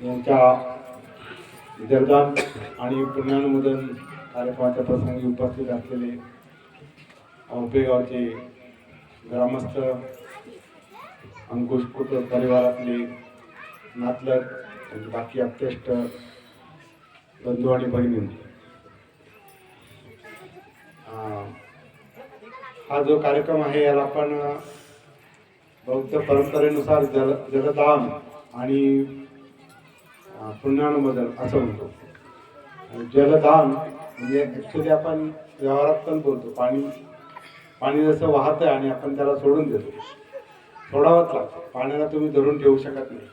यांच्या जलदान आणि पुण्यानुमोदन कार्यक्रमाच्या प्रसंगी उपस्थित असलेले औपेगावचे ग्रामस्थ अंकुश कुट परिवारातले नातलग आणि बाकी अत्यष्ट बंधू आणि बहिणी हा जो कार्यक्रम आहे याला आपण बौद्ध परंपरेनुसार जल जलदान आणि अं, पुण्यानुमोदन असं म्हणतो. जलदान म्हणजे ॲक्च्युली आपण व्यवहारात पण बोलतो. पाणी पाणी जसं वाहतं आणि आपण त्याला सोडून देतो. सोडावंच लागतं. पाण्याला तुम्ही धरून ठेवू शकत नाही.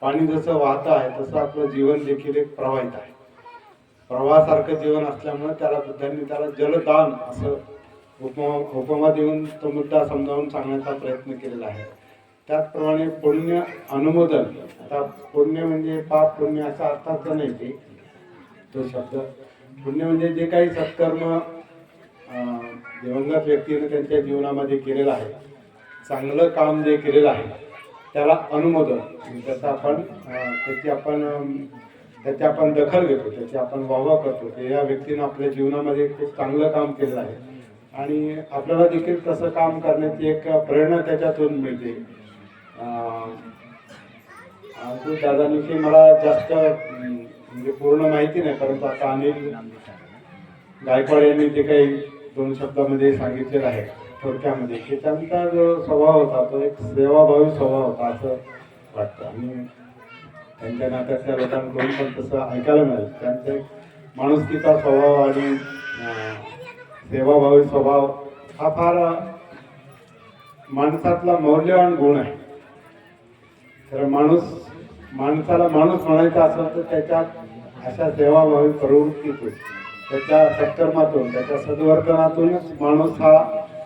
पाणी जसं वाहतं आहे तसं आपलं जीवन देखील एक प्रवाहित आहे. प्रवाहासारखं जीवन असल्यामुळे त्याला बुद्धांनी त्याला जलदान असं उपमा उपमा देऊन तो मुद्दा समजावून सांगण्याचा प्रयत्न केलेला आहे. त्याचप्रमाणे पुण्य अनुमोदन. आता पुण्य म्हणजे पाप पुण्य असा अर्थाचा नाही ते तो शब्द. पुण्य म्हणजे जे काही सत्कर्म दिवंगत व्यक्तीने त्यांच्या जीवनामध्ये केलेलं आहे. चांगलं काम जे केलेलं आहे त्याला अनुमोदन. त्याचा आपण त्याची आपण त्याची आपण दखल घेतो त्याची आपण वाहवा करतो. की या व्यक्तीनं आपल्या जीवनामध्ये खूप चांगलं काम केलेलं आहे. आणि आपल्याला देखील तसं काम करण्याची एक प्रेरणा त्याच्यातून मिळते. अं, दादांविषयी मला जास्त म्हणजे पूर्ण माहिती नाही परंतु आता अनिल गायकवाड यांनी जे काही दोन शब्दामध्ये सांगितलेलं आहे थोडक्यामध्ये की त्यांचा जो स्वभाव होता तो एक सेवाभावी स्वभाव होता असं वाटतं. आणि त्यांच्या नात्यातल्या लोकांकडून पण तसं ऐकायला मिळेल. त्यांचा एक माणुसकीचा स्वभाव आणि सेवाभावी स्वभाव हा फार माणसातला मौल्यवान गुण आहे. तर माणूस माणसाला माणूस म्हणायचा असेल तर त्याच्यात अशा सेवाभावी प्रवृत्तीतून त्याच्या सत्कर्मातून त्याच्या सद्वर्तनातूनच माणूस हा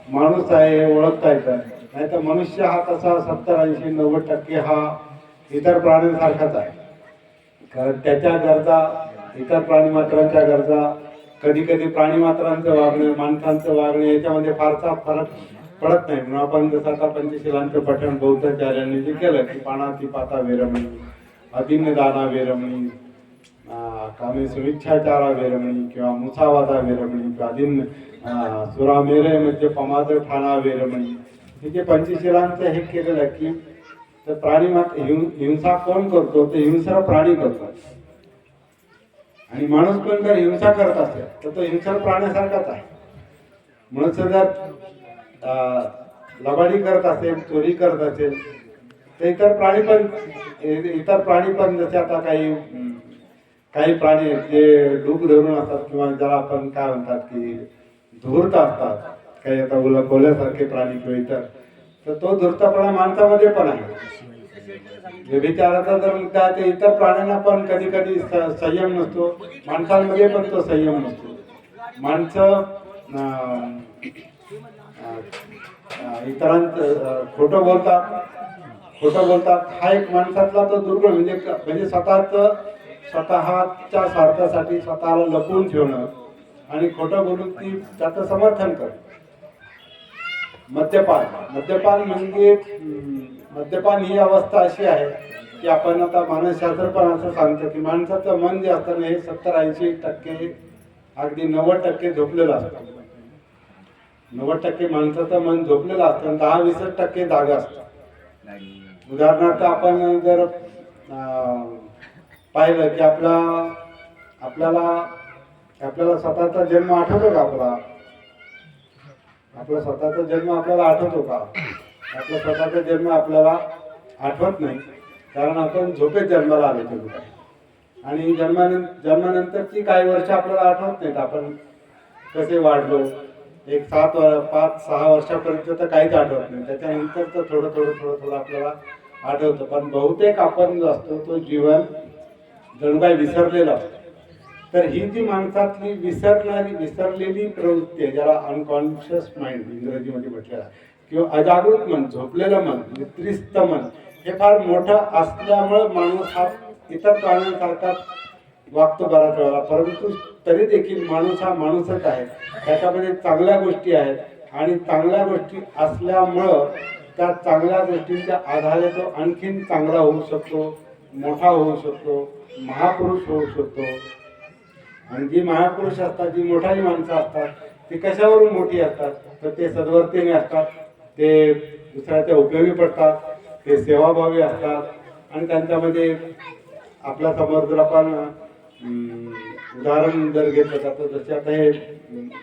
माणूस आहे हे ओळखता येतं. नाही तर मनुष्य हा तसा सत्तर ऐंशी नव्वद टक्के हा इतर प्राण्यांसारखाच आहे. कारण त्याच्या गरजा इतर प्राणीमात्रांच्या गरजा कधी कधी प्राणीमात्रांचं वागणं माणसांचं वागणं याच्यामध्ये फारसा फरक पडत नाही. म्हणून आपण जसं आता पंचशिलांचं पठण बौद्धाचार्यांनी जे केलं की पानाती पाता वेरमणी अदिन्न दाना वेरमणी कामे सुविच्छाचारा वेरमणी किंवा मुसावादा वेरमणी किंवा अदिन्न सुरामेरे म्हणजे पमाद ठाणा वेरमणी. हे जे पंचशिलांचं हे केलेलं आहे की तर प्राणी हिं- हिंसा कोण करतो? ते हिंसर प्राणी करतो आणि माणूस पण जर हिंसा करत असेल तर तो हिंसर प्राण्यासारखाच आहे. म्हणून जर लबाडी करत असेल चोरी करत असेल तर इतर प्राणी पण इतर प्राणी पण जसे आता काही काही प्राणी जे डूब धरून असतात किंवा ज्याला आपण काय म्हणतात की धूर्त असतात काही आता उल कोल्यासारखे प्राणी किंवा इतर तर तो धूर्तपणा माणसामध्ये पण आहे. व्यभिचाराचा जर मुद्दा आहे, इतर प्राण्यांना पण कधी कधी संयम नसतो माणसांमध्ये पण तो संयम नसतो. माणसं इतरांचं खोटं बोलतात. खोटं बोलतात. हा एक माणसातला तो दुर्गुण म्हणजे म्हणजे स्वतःच स्वतःच्या स्वार्थासाठी स्वतःला लपवून ठेवणं आणि खोटं बोलून ती त्याचं समर्थन करणं. मद्यपान. मद्यपान म्हणजे मद्यपान ही अवस्था अशी आहे की आपण आता मानसशास्त्र पण असं सांगतं की माणसाचं मन जे असतं ना हे सत्तर ऐंशी टक्के अगदी नव्वद टक्के झोपलेलं असतं. नव्वद टक्के माणसाचं मन झोपलेलं असतं आणि दहा वीस टक्के जागा असतं उदाहरणार्थ आपण जर पाहिलं की आपला आपल्याला आपल्याला स्वतःचा जन्म आठवतो का आपला? आपला स्वतःचा जन्म आपल्याला आठवतो का? आपला स्वतःचा जन्म आपल्याला आठवत नाही कारण आपण झोपेत जन्माला आले होतो. आणि जन्मानं जन्मानंतरची काही वर्ष आपल्याला आठवत नाहीत आपण कसे वाढलो एक सात पाच सहा वर्षापर्यंत तर काहीच आठवत नाही. त्याच्यानंतर तर थोडं थोडं थोडं थोडं आपल्याला आठवतं पण बहुतेक आपण जो असतो तो जीवन जणू विसरलेला असतो. तर ही जी माणसातली विसरणारी विसरलेली प्रवृत्ती आहे ज्याला अनकॉन्शियस माइंड इंग्रजीमध्ये म्हटलेलं किंवा अजागृत मन झोपलेलं मन त्रिस्त मन हे फार मोठं असल्यामुळं माणूस हा इतर प्राण्यांसारखा वागतो बऱ्याच वेळा परंतु तरी देखील माणूस हा माणूसच आहे. त्याच्यामध्ये चांगल्या गोष्टी आहेत. आणि चांगल्या गोष्टी असल्यामुळं त्या चांगल्या गोष्टींच्या आधारे तो आणखीन चांगला होऊ शकतो मोठा होऊ शकतो महापुरुष होऊ शकतो. आणि जी महापुरुष असतात जी मोठाही माणसं असतात ती कशावरून मोठी असतात? तर ते सद्वर्तीने असतात. ते दुसऱ्याच्या उपयोगी पडतात. ते सेवाभावी असतात. आणि त्यांच्यामध्ये आपल्यासमोर जर आपण उदाहरण जर घेतलं तर जसे आता हे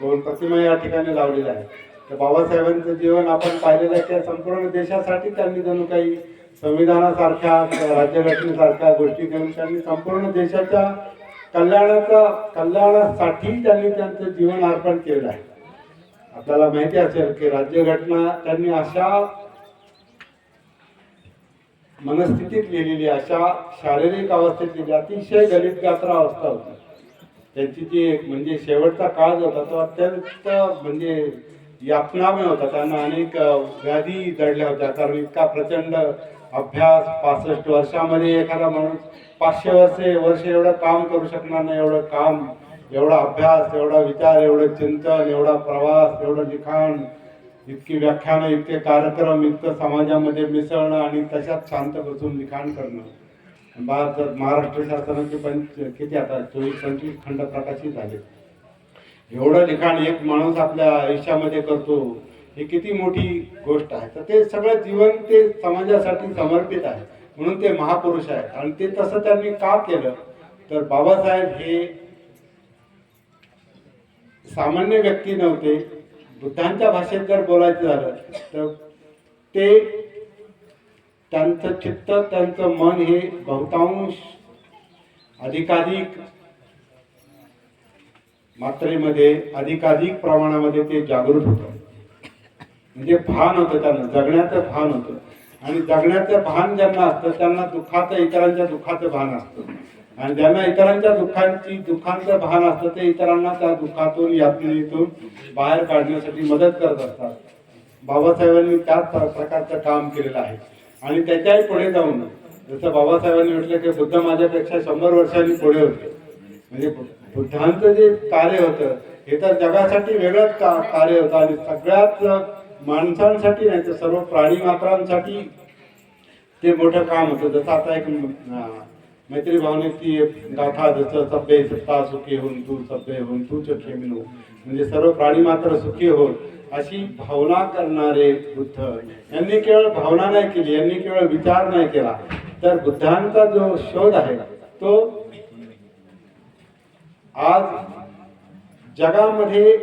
दोन प्रतिमा या ठिकाणी लावलेल्या आहेत तर बाबासाहेबांचं जीवन आपण पाहिलेलं आहे त्या संपूर्ण देशासाठी त्यांनी जणू काही संविधानासारख्या राज्यघटनेसारख्या गोष्टी करून त्यांनी संपूर्ण देशाच्या कल्याणाचा कल्याणासाठी त्यांनी त्यांचं जीवन अर्पण केलं आहे. आपल्याला माहिती असेल की राज्यघटना त्यांनी अशा मनस्थितीत लिहिलेली अशा शारीरिक अवस्थेत अतिशय दलित गात्रा अवस्था होती. त्यांची जी म्हणजे शेवटचा काळ जो होता तो अत्यंत म्हणजे यातनामय होता. त्यांना अनेक व्याधी जडल्या होत्या. कारण इतका प्रचंड अभ्यास पासष्ट वर्षामध्ये एखादा माणूस पाचशे वर्षे वर्ष एवढं काम करू शकणार नाही. एवढं काम एवढा अभ्यास एवढा विचार एवढं चिंतन एवढा प्रवास एवढं लिखाण इतकी व्याख्यानं इतके कार्यक्रम इतकं समाजामध्ये मिसळणं आणि तशात शांत बसून लिखाण करणं. भारतात महाराष्ट्र शासनाचे पंच किती आता चोवीस पंचवीस खंड प्रकाशित झाले. एवढं लिखाण एक माणूस आपल्या आयुष्यामध्ये करतो ही किती मोठी गोष्ट आहे. तर ते सगळं जीवन ते समाजासाठी समर्पित आहे. म्हणून ते महापुरुष आहेत. आणि ते तसं त्यांनी का केलं? तर बाबासाहेब हे सामान्य व्यक्ती नव्हते. बुद्धांच्या भाषेत जर बोलायचं झालं तर ते त्यांचं चित्त त्यांचं मन हे बहुतांश अधिकाधिक मात्रेमध्ये अधिकाधिक प्रमाणामध्ये ते जागृत होतं. म्हणजे भान होतं त्यांना जगण्याचं भान होतं. आणि जगण्याचं भान ज्यांना असतं त्यांना दुःखाचं इतरांच्या दुःखाचं भान असतं. आणि ज्यांना इतरांच्या दुःखांची दुःखांचं भान असतं ते इतरांना त्या दुःखातून यातनेतून बाहेर काढण्यासाठी मदत करत असतात. बाबासाहेबांनी त्याच प्रकारचं काम केलेलं आहे. आणि त्याच्याही पुढे जाऊन जसं बाबासाहेबांनी म्हटलं की बुद्ध माझ्यापेक्षा शंभर वर्षांनी पुढे होते. म्हणजे बुद्धांचं जे कार्य होतं हे तर जगासाठी वेगळंच का कार्य होतं. आणि सगळ्यात माणसांसाठी नाही तर सर्व प्राणी मात्रांसाठी ते मोठं काम होतं. जसं आता एक मैत्री भावने ती गाथा जसं सभ्य सत्ता सुखी होऊन तू सभ्य होऊन तू खेमिनो म्हणजे सर्व प्राणी मात्र सुखी होत अशी भावना करणारे बुद्ध. यांनी केवळ भावना नाही केली यांनी केवळ विचार नाही केला. तर बुद्धांचा जो शोध आहे तो आज जगामध्ये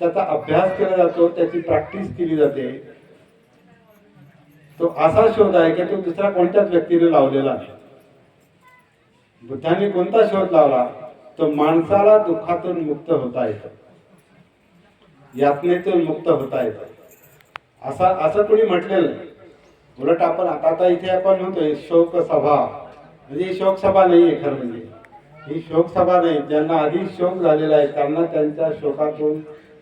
त्याचा अभ्यास केला जातो त्याची प्रॅक्टिस केली जाते तो असा शोध आहे की तो दुसऱ्या कोणत्याच व्यक्तीने लावलेला नाही. बुद्धांनी कोणता शोध लावला? तो माणसाला दुःखातून मुक्त होता येतं. यातनेतून मुक्त होता येतं. असा असं कोणी म्हटलेलं नाही. उलट आपण आता आता इथे आपण म्हणतोय शोक सभा म्हणजे ही शोक सभा आहे खरं म्हणजे. ही शोक सभा नाही. ज्यांना आधी शोक झालेला आहे त्यांना त्यांच्या शोकातून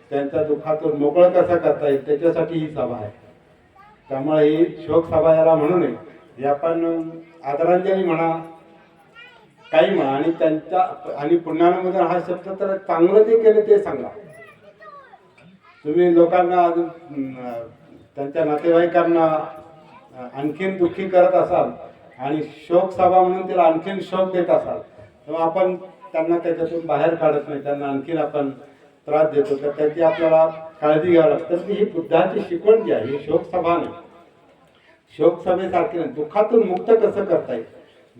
त्यांच्या दुःखातून मोकळं कसं करता येईल त्याच्यासाठी ही सभा आहे. त्यामुळे ही शोक सभा याला म्हणू नये. हे आपण आदरांजली म्हणा. काही म्हणा. आणि त्यांच्या आणि पुण्यानामध्ये हा शब्द तर चांगलं जे केलं ते सांगा. तुम्ही लोकांना अजून त्यांच्या नातेवाईकांना आणखीन दुःखी करत असाल आणि शोक सभा म्हणून त्याला आणखीन शोक देत असाल तेव्हा आपण त्यांना त्याच्यातून बाहेर काढत नाही. त्यांना आणखीन आपण त्रास देतो. तर त्याची आपल्याला काळजी घ्यावी लागते. तर ही बुद्धाची शिकवण जी आहे ही शोकसभा नाही. शोकसभेसारखी नाही. दुःखातून मुक्त कसं करता येईल?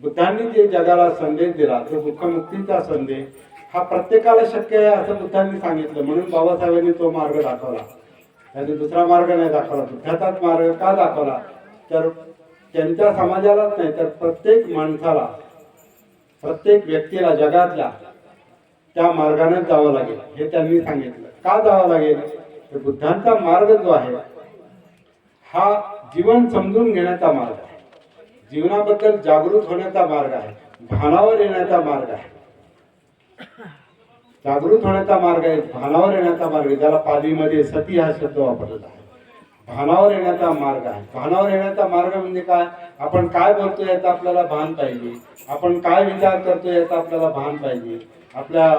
बुद्धांनी जे जगाला संदेश दिला तो दुःखमुक्तीचा संदेश हा प्रत्येकाला शक्य आहे असं बुद्धांनी सांगितलं. म्हणून बाबासाहेबांनी तो मार्ग दाखवला. त्याने दुसरा मार्ग नाही दाखवला. बुद्धाचाच मार्ग का दाखवला? तर त्यांच्या समाजालाच नाही तर प्रत्येक माणसाला प्रत्येक व्यक्तीला जगातल्या त्या मार्गाने जावं लागेल हे त्यांनी सांगितलं. का जावं लागेल? तर बुद्धांचा मार्ग जो आहे हा जीवन समजून घेण्याचा मार्ग. आहे जीवनाबद्दल जागृत होण्याचा मार्ग आहे. भानावर येण्याचा मार्ग आहे. जागृत होण्याचा मार्ग आहे भानावर येण्याचा मार्ग आहे. ज्याला पालीमध्ये सती हा शब्द वापरला आहे भानावर येण्याचा मार्ग आहे. भानावर येण्याचा मार्ग म्हणजे काय? आपण काय बोलतो याचा आपल्याला भान पाहिजे. आपण काय विचार करतो याचा आपल्याला भान पाहिजे. आपल्या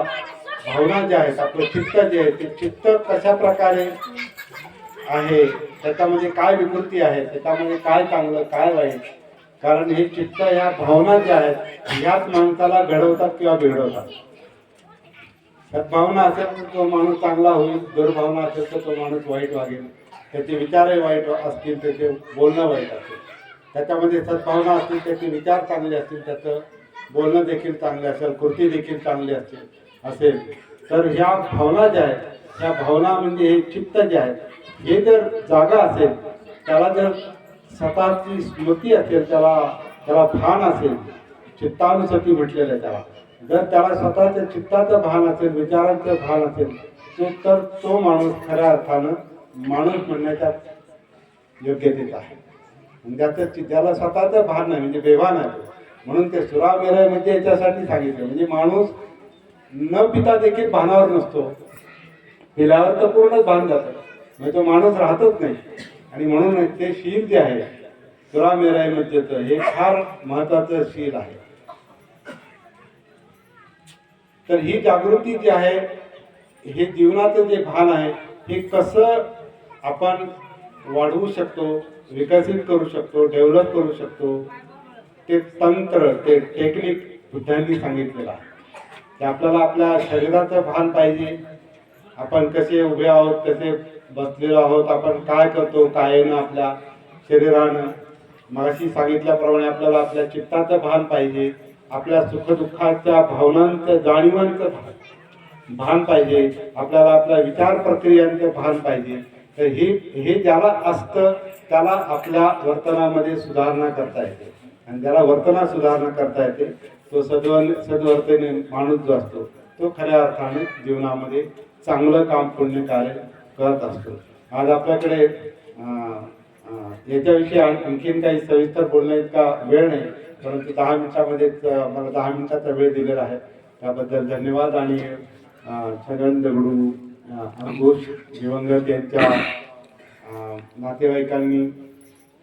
भावना ज्या आहेत आपलं चित्त जे आहे ते चित्त कशा प्रकारे आहे? त्याच्यामध्ये काय विकृती आहे? त्याच्यामध्ये काय चांगलं काय वाईट? कारण हे चित्त या भावना ज्या आहेत याच माणसाला घडवतात किंवा बिघडवतात. भावना असेल तर तो माणूस चांगला होईल दुर्भावना असेल तर तो माणूस वाईट वागेल. त्याचे विचारही वाईट असतील त्याचे बोलणं वाईट असेल त्याच्यामध्ये सद्भावना असतील त्याचे विचार चांगले असतील त्याचं बोलणं देखील चांगले असेल कृती देखील चांगली असेल असेल. तर ह्या भावना ज्या आहेत ह्या भावना म्हणजे हे चित्त जे आहे हे जर जागा असेल त्याला जर स्वतःची स्मृती असेल त्याला त्याला भान असेल चित्तानुसती म्हटलेलं आहे त्याला. जर त्याला स्वतःच्या चित्ताचं भान असेल विचारांचं भान असेल तो तर तो माणूस खऱ्या अर्थानं माणूस म्हणण्याच्या योग्यतेत आहे. त्याचं त्याला स्वतःचं भान नाही म्हणजे बेभान आहे म्हणून ते सुरामेरा म्हणजे याच्यासाठी सांगितलं म्हणजे माणूस न पिता देखील भानावर नसतो. पिल्यावर तर पूर्णच भान जातं. म्हणजे तो माणूस राहतच नाही. आणि म्हणून ते शील जे आहे सुरा मेरा हे फार महत्वाचं शील आहे. तर ही जागृती जी आहे हे जीवनाचं जे भान आहे हे कसं आपण वाढवू शकतो विकसित करू शकतो डेव्हलप करू शकतो ते तंत्र ते टेक्निक बुद्धांनी सांगितलेलं आहे. ते आपल्याला आपल्या शरीराचं भान पाहिजे. आपण कसे उभे आहोत कसे बसलेलो आहोत. आपण काय करतो काय ना आपल्या शरीरानं. मगाशी सांगितल्याप्रमाणे आपल्याला आपल्या चित्ताचं भान पाहिजे आपल्या सुखदुःखाच्या भावनांचं जाणीवांचं भान भान पाहिजे आपल्याला आपल्या विचार प्रक्रियांचं भान पाहिजे. तर हे हे ज्याला असतं त्याला आपल्या वर्तनामध्ये सुधारणा करता येते. आणि ज्याला वर्तनात सुधारणा करता येते तो सद्व सद्वर्तने माणूस जो असतो तो खऱ्या अर्थाने जीवनामध्ये चांगलं काम पुण्य कार्य करत असतो. आज आपल्याकडे याच्याविषयी आणखीन काही सविस्तर बोलण्या इतका वेळ नाही परंतु दहा मिनिटामध्येच मला दहा मिनिटाचा वेळ दिलेला आहे. त्याबद्दल धन्यवाद आणि छगन दगडू अंकुश दिवंगत यांच्या नातेवाईकांनी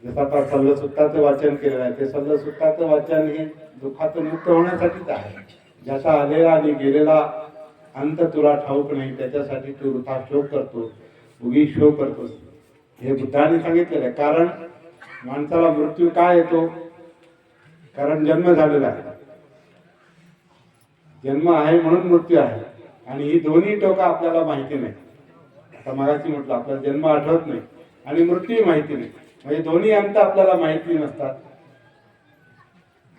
जसं आता सल्लसुत्ताचं वाचन केलेलं आहे ते सल्लसुत्ताचं वाचन हे दुःखातून मुक्त होण्यासाठीच आहे. ज्याचा आलेला आणि गेलेला अंत तुला ठाऊक नाही त्याच्यासाठी तू वृथा शोक करतो उगी शोक करतोस हे बुद्धाने सांगितलेलं आहे. कारण माणसाला मृत्यू काय येतो? कारण जन्म झालेला आहे. जन्म आहे म्हणून मृत्यू आहे. आणि ही दोन्ही टोका आपल्याला माहिती नाही. आता मगाशी म्हटलं आपल्याला जन्म आठवत नाही आणि मृत्यू माहिती नाही. म्हणजे दोन्ही अंत आपल्याला माहिती नसतात.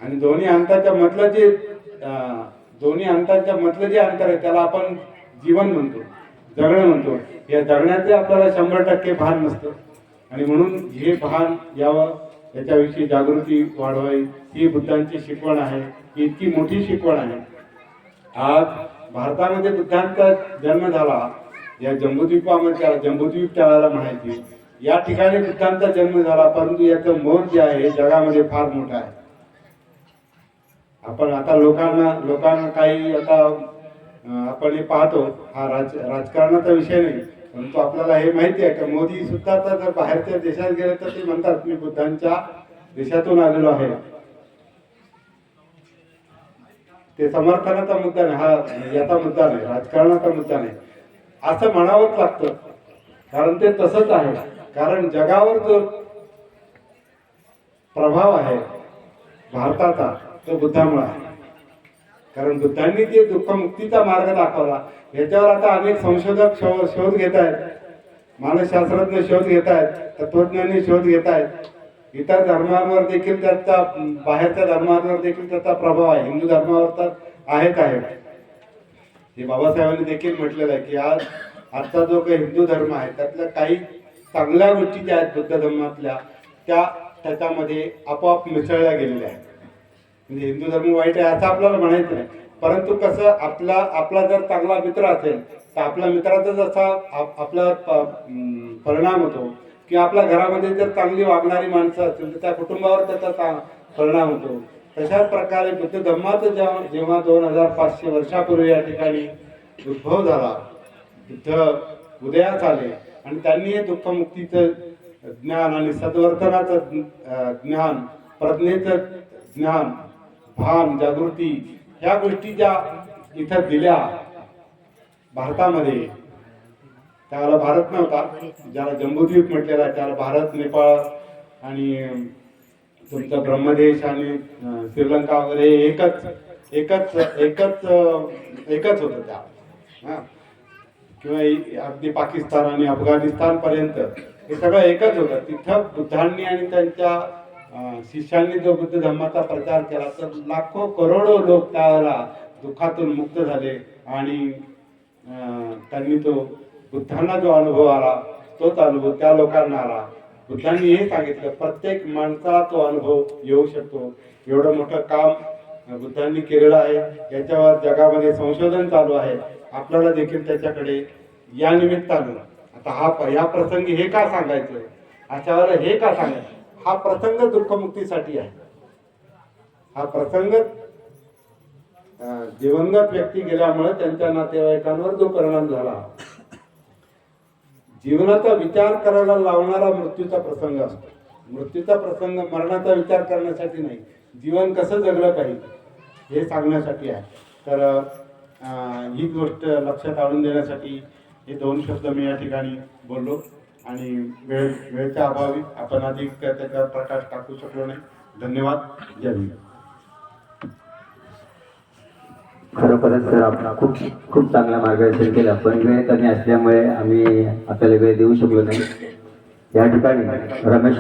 आणि दोन्ही अंताच्या मधलं जे दोन्ही अंतांच्या मधलं जे अंतर आहे त्याला आपण जीवन म्हणतो जगणं म्हणतो. या जगण्याचे आपल्याला शंभर टक्के भान नसतं. आणि म्हणून हे भान यावं याच्याविषयी जागृती वाढवावी. ही बुद्धांची शिकवण आहे. ही इतकी मोठी शिकवण आहे. आज भारतामध्ये बुद्धांचा जन्म झाला. या जम्बूद्वीपामध्ये त्याला जम्बूद्वीप त्याला म्हणायचे. या ठिकाणी बुद्धांचा जन्म झाला परंतु याचं मोर जे आहे जगामध्ये फार मोठं आहे. आपण आता लोकांना लोकांना काही आता आपण हे पाहतो हा राज राजकारणाचा विषय नाही परंतु आपल्याला हे माहिती आहे का मोदी सुद्धा आता जर बाहेरच्या देशात गेले तर ते म्हणतात मी बुद्धांच्या देशातून आलेलो आहे. ते समर्थनाचा मुद्दा नाही हा याचा मुद्दा नाही राजकारणाचा मुद्दा नाही. असं म्हणावंच लागतं कारण ते तसंच आहे. कारण जगावर जो प्रभाव आहे भारताचा तो बुद्धामुळे आहे. कारण बुद्धांनी जे दुःखमुक्तीचा मार्ग दाखवला याच्यावर आता अनेक संशोधक शोध शोध घेत आहेत मानसशास्त्रज्ञ शोध घेत आहेत तत्वज्ञानी शोध घेत आहेत इतर धर्मांवर देखील त्याचा बाहेरच्या धर्मांवर देखील त्याचा प्रभाव आहे. हिंदू धर्मावर तर आहेच आहे हे बाबासाहेबांनी देखील म्हटलेलं आहे की आज आजचा जो काही हिंदू धर्म आहे त्यातल्या काही चांगल्या गोष्टी ज्या आहेत बुद्ध धर्मातल्या त्या त्याच्यामध्ये आपोआप मिसळल्या गेलेल्या आहेत. म्हणजे हिंदू धर्म वाईट आहे असं आपल्याला म्हणायचं नाही. परंतु कसं आपला आपला जर चांगला मित्र असेल तर आपल्या मित्राचा जसा आप- आपला प- परिणाम होतो. की आपल्या घरामध्ये जर चांगली वागणारी माणसं असतील तर त्या कुटुंबावर त्याचा परिणाम होतो. तशाच प्रकारे बुद्ध धर्माचं जेव्हा जेव्हा दोन हजार पाचशे वर्षापूर्वी या ठिकाणी उद्भव झाला बुद्ध उदयास आले आणि त्यांनी हे दुःखमुक्तीचं ज्ञान आणि सद्वर्तनाचं ज्ञान प्रज्ञेचं ज्ञान भान जागृती ह्या गोष्टी ज्या इथं दिल्या भारतामध्ये त्याला भारत नव्हता. ज्याला जम्बूद्वीप म्हटलेला त्याला भारत नेपाळ आणि तुमचं ब्रह्मदेश आणि श्रीलंका वगैरे एकच एकच एकच एकच होतं त्या. किंवा अगदी पाकिस्तान आणि अफगाणिस्तान पर्यंत हे सगळं एकच होतं. तिथं बुद्धांनी आणि त्यांच्या शिष्यांनी जो बुद्ध धर्माचा प्रचार केला तर लाखो करोडो लोक त्याला दुःखातून मुक्त झाले आणि त्यांनी तो बुद्धांना जो अनुभव आला तोच अनुभव त्या लोकांना आला. बुद्धांनी हे सांगितलं प्रत्येक माणसाला तो अनुभव येऊ शकतो. एवढं मोठं काम बुद्धांनी केलेलं आहे. याच्यावर जगामध्ये संशोधन चालू आहे. आपल्याला देखील त्याच्याकडे या निमित्तानं. आता हा प- या प्रसंगी हे का सांगायचं? अशावर हे का सांगायचं? हा प्रसंग दुःखमुक्तीसाठी आहे. हा प्रसंग दिवंगत व्यक्ती गेल्यामुळे त्यांच्या नातेवाईकांवर जो परिणाम झाला. जीवनाचा विचार करायला लावणारा मृत्यूचा प्रसंग असतो. मृत्यूचा प्रसंग मरणाचा विचार करण्यासाठी नाही. जीवन कसं जगलं पाहिजे हे सांगण्यासाठी आहे. तर ही गोष्ट लक्षात आणून देण्यासाठी हे दोन शब्द मी या ठिकाणी बोललो. आणि वेळ वेळच्या अभावी आपण अधिक त्याचा प्रकाश टाकू शकलो नाही. धन्यवाद. जय भीम खरोखरच सर आपण खूप खूप चांगलं मार्गदर्शन केलं. पण वेळ कमी असल्यामुळे आम्ही आपल्याला वेळ देऊ शकलो नाही. या ठिकाणी रमेश